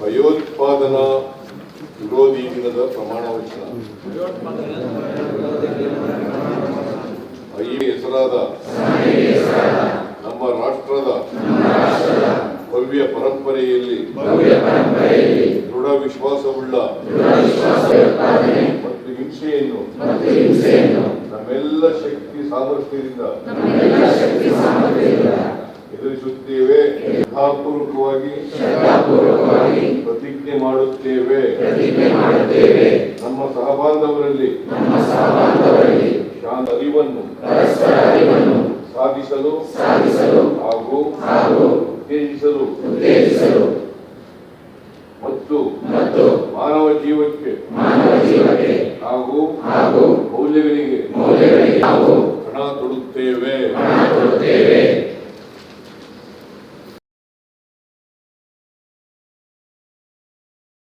ಭಯೋತ್ಪಾದನಾ ವಿರೋಧಿ ದಿನದ ಪ್ರಮಾಣ ವಚನ. ಐ ಹೆಸರಾದ. ನಮ್ಮ ರಾಷ್ಟ್ರದ. ಭವ್ಯ ಪರಂಪರೆಯಲ್ಲಿ. ದೃಢ ವಿಶ್ವಾಸವುಳ್ಳ. ಮತ್ತು ಹಿಂಸೆಯನ್ನು. ನಮ್ಮೆಲ್ಲ ಶಕ್ತಿ ಸಾಮರ್ಥ್ಯದಿಂದ ಎದುರಿಸುತ್ತೇವೆ ಶ್ರದ್ಧಾಪೂರ್ವಕವಾಗಿ ಪ್ರತಿಜ್ಞೆ ಮಾಡುತ್ತೇವೆ. ನಮ್ಮ ಸಹಬಾಂಧವರಲ್ಲಿ ಅರಿವನ್ನು ಸಾಧಿಸಲು ಹಾಗೂ ಉತ್ತೇಜಿಸಲು ಮತ್ತು ಮಾನವ ಜೀವಕ್ಕೆ ಹಾಗೂ ಮೌಲ್ಯಗಳಿಗೆ ಹಣ ತೊಡುತ್ತೇವೆ